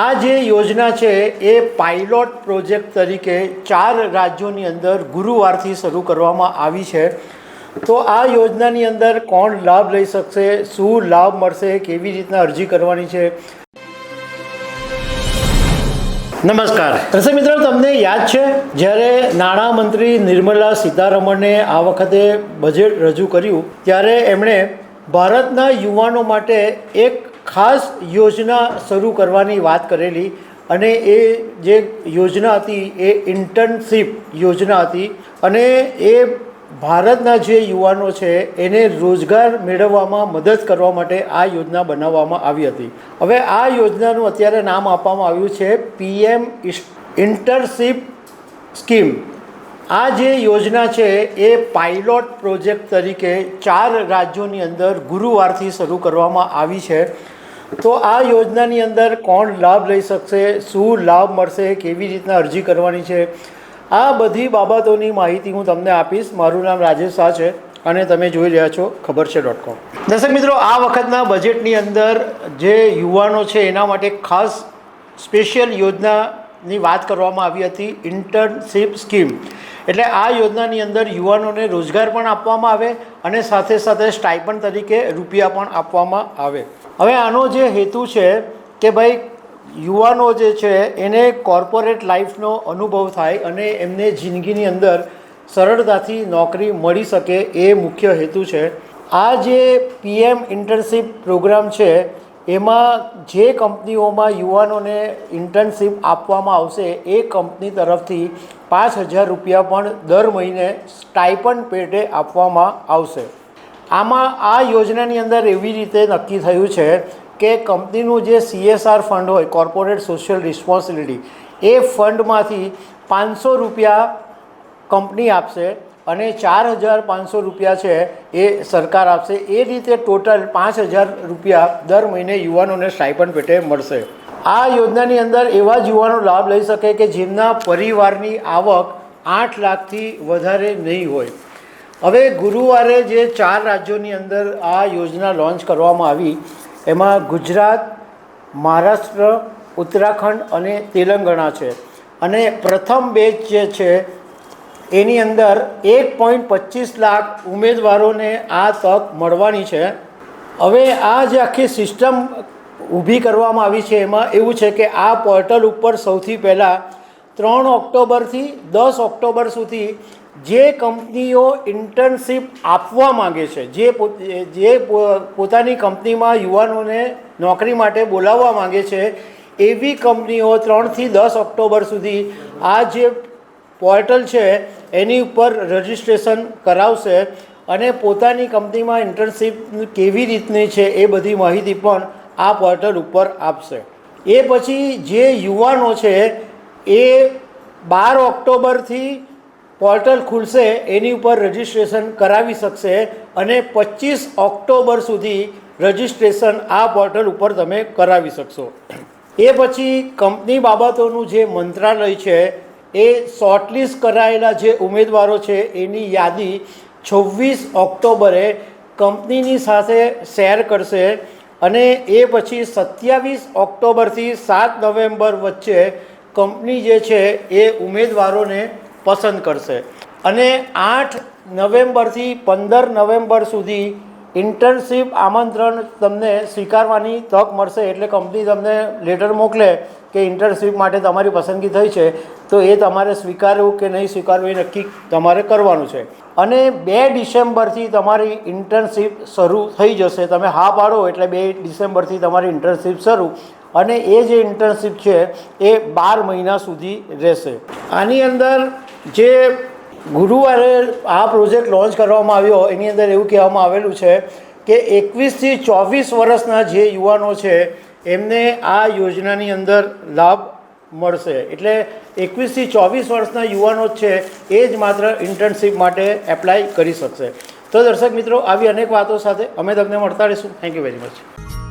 આ જે યોજના છે, એ પાઇલોટ પ્રોજેક્ટ તરીકે ચાર રાજ્યોની અંદર ગુરુવારથી શરૂ કરવામાં આવી છે. તો આ યોજનાની અંદર કોણ લાભ લઈ શકશે, શું લાભ મળશે, કેવી રીતના અરજી કરવાની છે? નમસ્કાર. દર્શક મિત્રો, તમને યાદ છે, જ્યારે નાણામંત્રી નિર્મલા સીતારમણે આ વખતે બજેટ રજૂ કર્યું, ત્યારે એમણે ભારતના યુવાનો માટે એક ખાસ યોજના શરૂ કરવાની વાત કરેલી અને એ જે યોજના હતી, એ ઇન્ટર્નશીપ યોજના હતી અને એ ભારતના જે યુવાનો છે, એને રોજગાર મેળવવામાં મદદ કરવા માટે આ યોજના બનાવવામાં આવી હતી. હવે આ યોજનાનું અત્યારે નામ આપવામાં આવ્યું છે, પીએમ ઇન્ટર્નશીપ સ્કીમ. આ જે યોજના છે, એ પાયલોટ પ્રોજેક્ટ તરીકે ચાર રાજ્યોની અંદર ગુરુવારથી શરૂ કરવામાં આવી છે. તો આ યોજનાની અંદર કોણ લાભ લઈ શકશે? શું લાભ મળશે? કેવી રીતના અરજી કરવાની છે? આ બધી બાબતોની માહિતી હું તમને આપીશ. મારું નામ રાજેશ શાહ છે અને તમે જોઈ રહ્યા છો ખબર છે ડોટ કોમ. દર્શક મિત્રો, આ વખતના બજેટની અંદર જે યુવાનો છે એના માટે ખાસ સ્પેશિયલ યોજનાની વાત કરવામાં આવી હતી, ઇન્ટર્નશીપ સ્કીમ. એટલે આ યોજનાની અંદર યુવાનોને રોજગાર પણ આપવામાં આવે અને સાથે સાથે સ્ટાઇપન તરીકે રૂપિયા પણ આપવામાં આવે. હવે આનો જે હેતુ છે કે ભાઈ યુવાનો જે છે, એને કોર્પોરેટ લાઈફનો અનુભવ થાય અને એમને જિંદગીની અંદર સરળતાથી નોકરી મળી શકે એ મુખ્ય હેતુ છે. આ જે પીએમ ઇન્ટર્નશીપ પ્રોગ્રામ છે, એમાં જે કંપનીઓમાં યુવાનોને ઇન્ટર્નશીપ આપવામાં આવશે, એ કંપની તરફથી પાંચ હજાર રૂપિયા પણ દર મહિને સ્ટાઇપન પેટે આપવામાં આવશે. આમાં આ યોજનાની અંદર એવી રીતે નક્કી થયું છે કે કંપનીનું જે સીએસઆર ફંડ હોય કોર્પોરેટ સોશિયલ રિસ્પોન્સિબિલિટી એ ફંડમાંથી પાંચસો રૂપિયા કંપની આપશે અને ચાર હજાર પાંચસો રૂપિયા છે એ સરકાર આપશે. એ રીતે ટોટલ પાંચ હજાર રૂપિયા દર મહિને યુવાનોને સ્ટાઇપન્ડ પેટે મળશે. આ યોજનાની અંદર એવા જ યુવાનો લાભ લઈ શકે કે જેમના પરિવારની આવક આઠ લાખથી વધારે નહીં હોય. હવે ગુરુવારે જે ચાર રાજ્યોની અંદર આ યોજના લોન્ચ કરવામાં આવી, એમાં ગુજરાત, મહારાષ્ટ્ર, ઉત્તરાખંડ અને તેલંગાણા છે. અને પ્રથમ બેચ જે છે, એની અંદર એક પોઈન્ટ પચીસ લાખ ઉમેદવારોને આ તક મળવાની છે. હવે આ જે આખી સિસ્ટમ ઊભી કરવામાં આવી છે, એમાં એવું છે કે આ પોર્ટલ ઉપર સૌથી પહેલાં ત્રણ ઓક્ટોબરથી દસ ઓક્ટોબર સુધી જે કંપનીઓ ઇન્ટર્નશીપ આપવા માગે છે, જે જે પોતાની કંપનીમાં યુવાનોને નોકરી માટે બોલાવવા માગે છે, એવી કંપનીઓ ત્રણથી દસ ઓક્ટોબર સુધી આ જે પોર્ટલ છે, એની ઉપર રજિસ્ટ્રેશન કરાવશે અને પોતાની કંપનીમાં ઇન્ટર્નશીપ કેવી રીતની છે એ બધી માહિતી પણ આ પોર્ટલ ઉપર આપશે. એ પછી જે યુવાનો છે, એ બાર ઓક્ટોબરથી પોર્ટલ ખુલશે, એની ઉપર રજિસ્ટ્રેશન કરાવી શકશે અને પચીસ ઓક્ટોબર સુધી રજિસ્ટ્રેશન આ પોર્ટલ ઉપર તમે કરાવી શકશો. એ પછી કંપની બાબતોનું જે મંત્રાલય છે, એ શોર્ટલિસ્ટ કરાયેલા જે ઉમેદવારો છે, એની યાદી છવ્વીસ ઓક્ટોબરે કંપનીની સાથે શેર કરશે અને એ પછી સત્યાવીસ ઓક્ટોબરથી સાત નવેમ્બર વચ્ચે કંપની જે છે, એ ઉમેદવારોને પસંદ કરશે. અને આઠ નવેમ્બરથી પંદર નવેમ્બર સુધી ઇન્ટર્નશીપ આમંત્રણ તમને સ્વીકારવાની તક મળશે એટલે કંપની તમને લેટર મોકલે કે ઇન્ટર્નશીપ માટે તમારી પસંદગી થઈ છે, તો એ તમારે સ્વીકારવું કે નહીં સ્વીકારવું એ નક્કી તમારે કરવાનું છે. અને બે ડિસેમ્બરથી તમારી ઇન્ટર્નશીપ શરૂ થઈ જશે. તમે હા પાડો એટલે બે ડિસેમ્બરથી તમારી ઇન્ટર્નશીપ શરૂ. અને એ જે ઇન્ટર્નશીપ છે, એ બાર મહિના સુધી રહેશે. આની અંદર જે ગુરુવારે આ પ્રોજેક્ટ લોન્ચ કરવામાં આવ્યો, એની અંદર એવું કહેવામાં આવેલું છે કે એકવીસથી ચોવીસ વર્ષના જે યુવાનો છે, એમને આ યોજનાની અંદર લાભ મળશે. એટલે એકવીસથી ચોવીસ વર્ષના યુવાનો છે, એ જ માત્ર ઇન્ટર્નશીપ માટે એપ્લાય કરી શકશે. તો દર્શક મિત્રો, આવી અનેક વાતો સાથે અમે તમને મળતા રહીશું. Thank you very much